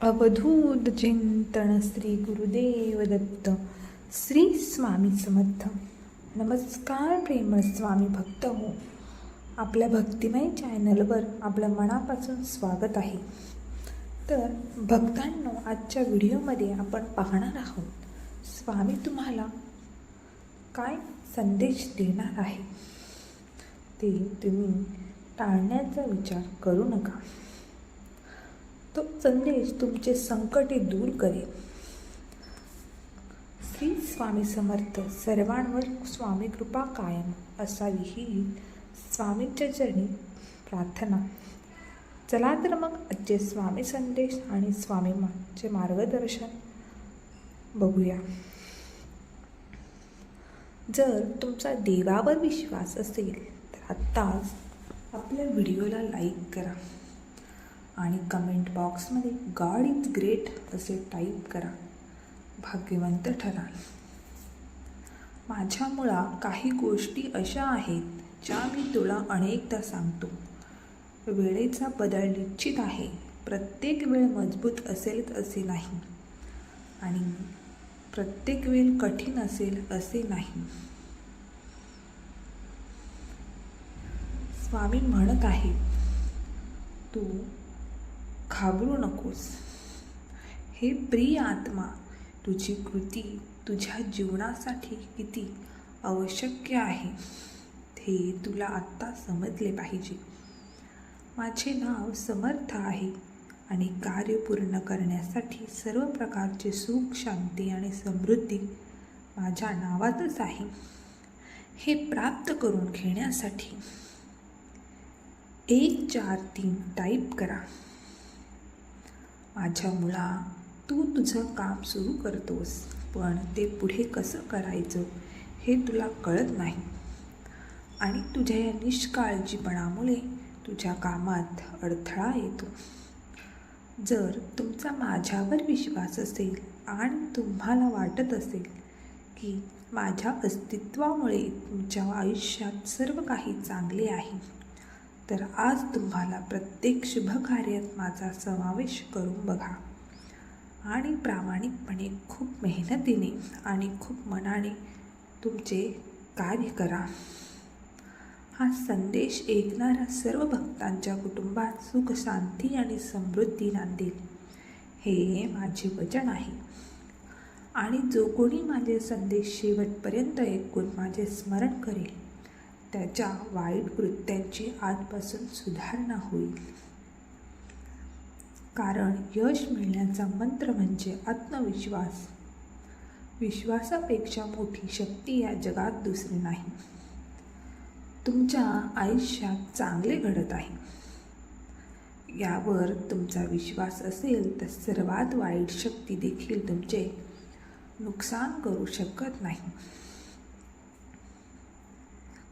अवधूत चिंतन श्री गुरुदेव दत्त श्री स्वामी समर्थ. नमस्कार प्रेम स्वामी भक्त हो. आपल्या भक्तिमय चॅनलवर आपलं मनापासून स्वागत आहे. तर भक्तांनो आजच्या व्हिडिओमध्ये आपण पाहणार आहोत स्वामी तुम्हाला काय संदेश देणार आहे? ते तुम्ही टाळण्याचा विचार करू नका. तो संदेश तुमचे संकटे दूर करेल. श्री स्वामी समर्थ सर्वांवर स्वामी कृपा कायम असावी ही स्वामींच्या चरणी प्रार्थना. चला तर मग आजचे स्वामी संदेश आणि स्वामी चे मार्गदर्शन बघूया. जर तुमचा देवावर विश्वास असेल तर आत्ताच आपल्या व्हिडिओला लाईक करा. आणि कमेंट बॉक्समध्ये गॉड इज ग्रेट असे टाईप करा. भाग्यवंत ठराल. माझ्या मुळा काही गोष्टी अशा आहेत ज्या मी तुला अनेकदा सांगतो. वेळेचा बदल निश्चित आहे. प्रत्येक वेळ मजबूत असेलच असे नाही. आणि प्रत्येक वेळ कठीण असेल असे नाही. स्वामी म्हणत आहे तू घाबरू नकोस. हे प्रिय आत्मा तुझी कृती तुझ्या जीवनासाठी किती आवश्यक आहे हे तुला आत्ता समजले पाहिजे. माझे नाव समर्थ आहे आणि कार्य पूर्ण करण्यासाठी सर्व प्रकारचे सुख शांती आणि समृद्धी माझ्या नावातच आहे. हे प्राप्त करून घेण्यासाठी एक चार तीन टाईप करा. माझ्या मुला तू तुझं काम सुरू करतोस पण ते पुढे कसं करायचं हे तुला कळत नाही. आणि तुझ्या या निष्काळजीपणामुळे तुझ्या कामात अडथळा येतो. जर तुमचा माझ्यावर विश्वास असेल आणि तुम्हाला वाटत असेल की माझ्या अस्तित्वामुळे तुमच्या आयुष्यात सर्व काही चांगले आहे तर आज तुम्हाला प्रत्येक शुभ कार्यात माझा समावेश करून बघा. आणि प्रामाणिकपणे खूप मेहनतीने आणि खूप मनाने तुमचे कार्य करा. हा संदेश ऐकणाऱ्या सर्व भक्तांच्या कुटुंबात सुख शांती आणि समृद्धी नांदेल. हे माझे वचन आहे. आणि जो कोणी माझे संदेश शेवटपर्यंत ऐकून माझे स्मरण करेल त्याच्या वाईट कृत्यांची आजपासून सुधारणा होईल. कारण यश मिळण्याचा मंत्र म्हणजे आत्मविश्वास. विश्वासापेक्षा मोठी शक्ती या जगात दुसरी नाही. तुमच्या आयुष्यात चांगले घडत आहे. यावर तुमचा विश्वास असेल तर सर्वात वाईट शक्ती देखील तुमचे नुकसान करू शकत नाही.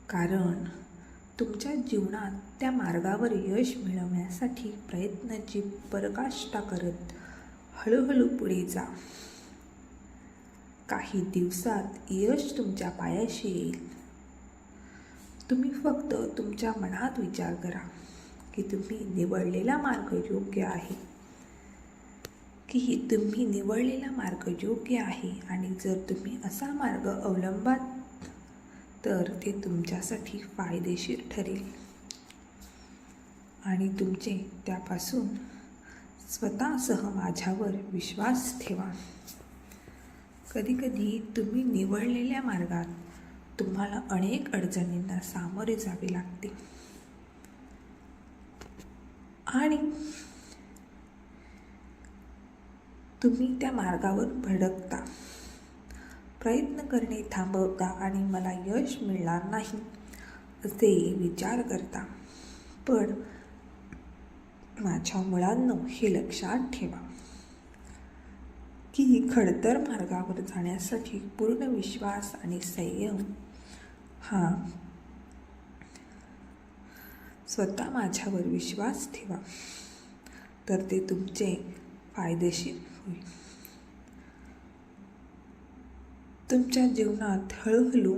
कारण तुमच्या जीवनात त्या मार्गावर यश मिळवण्यासाठी प्रयत्नाची परकाष्ठा करत हळूहळू पुढे जा. काही दिवसात यश तुमच्या पायाशी येईल. तुम्ही फक्त तुमच्या मनात विचार करा की तुम्ही निवडलेला मार्ग योग्य आहे. की तुम्ही निवडलेला मार्ग योग्य आहे आणि जर तुम्ही असा मार्ग अवलंबात तर ते तुमच्यासाठी फायदेशीर ठरेल. आणि तुमचे त्यापासून स्वतःसह माझ्यावर विश्वास ठेवा. कधीकधी तुम्ही निवडलेल्या मार्गात तुम्हाला अनेक अडचणींना सामोरे जावे लागते. आणि तुम्ही त्या मार्गावर भडकता. प्रयत्न करणे थांबवता आणि मला यश मिळणार नाही असे विचार करता. पण माझ्या मुलांना हे लक्षात ठेवा की खडतर मार्गावर जाण्यासाठी पूर्ण विश्वास आणि संयम हा स्वतः माझ्यावर विश्वास ठेवा तर ते तुमचे फायदेशीर होईल. तुमच्या जीवनात हळूहळू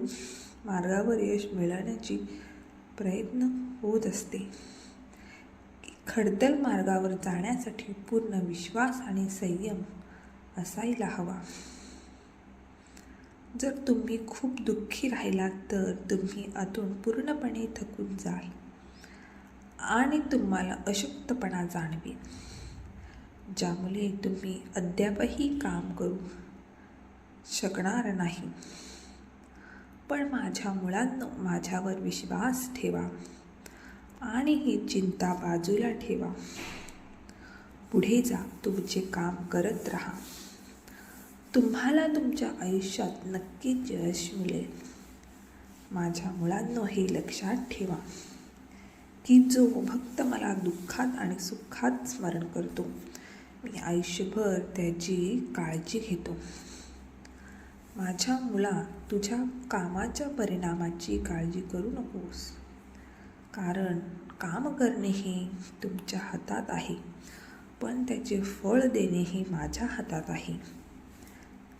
मार्गावर यश मिळवण्याची प्रयत्न होत असते. खडतल मार्गावर जाण्यासाठी पूर्ण विश्वास आणि संयम असायला हवा. जर तुम्ही खूप दुःखी राहिलात तर तुम्ही आतून पूर्णपणे थकून जाल आणि तुम्हाला अशक्तपणा जाणवेल. ज्यामुळे तुम्ही अद्यापही काम करू शकणार नाही. पण माझ्या मुलांनो माझ्यावर विश्वास ठेवा आणि ही चिंता बाजूला ठेवा. पुढे जा तुमचे काम करत राहा. तुम्हाला तुमच्या आयुष्यात नक्कीच यश मिळेल. माझ्या मुलांनो हे लक्षात ठेवा की जो भक्त मला दुःखात आणि सुखात स्मरण करतो मी आयुष्यभर त्याची काळजी घेतो. माझ्या मुला तुझ्या कामाच्या परिणामाची काळजी करू नकोस. कारण काम करणे हे तुमच्या हातात आहे पण त्याचे फळ देणे हे माझ्या हातात आहे.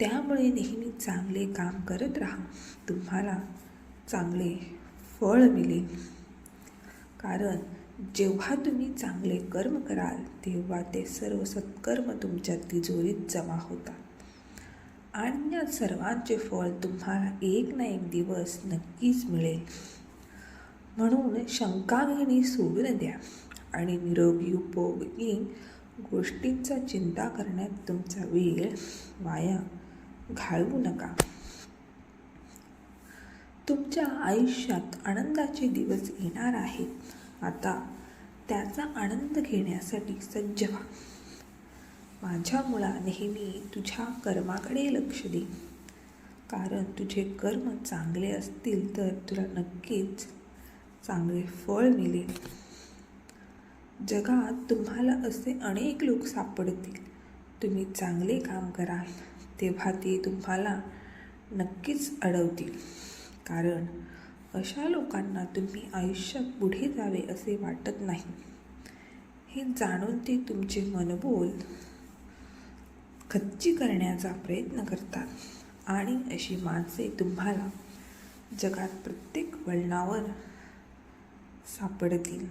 त्यामुळे नेहमी चांगले काम करत राहा. तुम्हाला चांगले फळ मिळेल. कारण जेव्हा तुम्ही चांगले कर्म कराल तेव्हा ते सर्व सत्कर्म तुमच्या तिजोरीत जमा होतात. आणि या सर्वांचे फळ तुम्हाला एक ना एक दिवस नक्कीच मिळेल. म्हणून शंका घेणे सोडून द्या आणि निरोगी उपयोगी गोष्टींचा चिंता करण्यात तुमचा वेळ वाया घालवू नका. तुमच्या आयुष्यात आनंदाचे दिवस येणार आहेत. आता त्याचा आनंद घेण्यासाठी सज्ज व्हा. माझ्या मुळा नेहमी तुझ्या कर्माकडे लक्ष दे. कारण तुझे कर्म चांगले असतील तर तुला नक्कीच चांगले फळ मिळेल. जगात तुम्हाला असे अनेक लोक सापडतील. तुम्ही चांगले काम कराल तेव्हा ते तुम्हाला नक्कीच अडवतील. कारण अशा लोकांना तुम्ही आयुष्यात पुढे जावे असे वाटत नाही. हे जाणून ते तुमचे मनबोल खच्ची करण्याचा प्रयत्न करतात. आणि अशी माणसे तुम्हाला जगात प्रत्येक वळणावर सापडतील.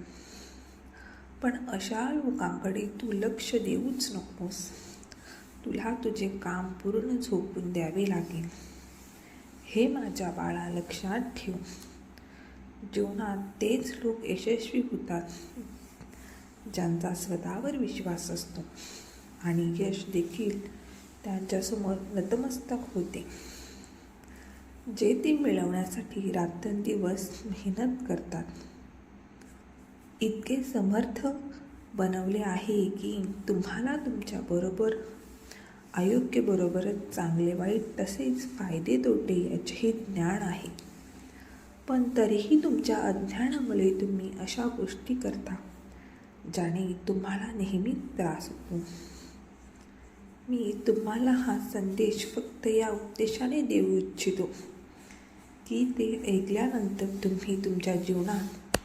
पण अशा लोकांकडे तू लक्ष देऊच नकोस. तुला तुझे काम पूर्ण झोपून द्यावे लागेल. हे माझ्या बाळा लक्षात ठेव. जीवनात तेच लोक यशस्वी होतात ज्यांचा स्वतःवर विश्वास असतो. आणि यश देखील त्यांच्यासमोर नतमस्तक होते. जे ते मिळवण्यासाठी रात्रंदिवस मेहनत करतात. इतके समर्थ बनवले आहे की तुम्हाला तुमच्याबरोबर आयोग्यबरोबरच चांगले वाईट तसेच फायदे तोटे याचेही ज्ञान आहे. पण तरीही तुमच्या अज्ञानामुळे तुम्ही अशा गोष्टी करता ज्याने तुम्हाला नेहमी त्रास होतो. मी तुम्हाला हा संदेश फक्त या उद्देशाने देऊ इच्छितो. की ते ऐकल्यानंतर तुम्ही तुमच्या जीवनात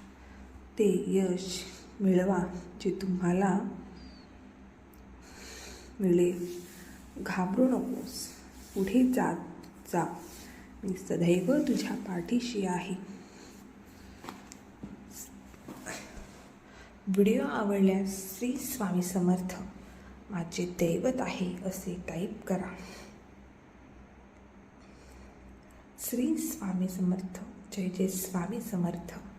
ते यश मिळवा जे तुम्हाला मिळेल घाबरू नकोस. पुढे जात जा. मी सदैव तुझ्या पाठीशी आहे. व्हिडिओ आवडल्यास श्री स्वामी समर्थ. माझे दैवत आहे असे टाईप करा. श्री स्वामी समर्थ. जय जय स्वामी समर्थ.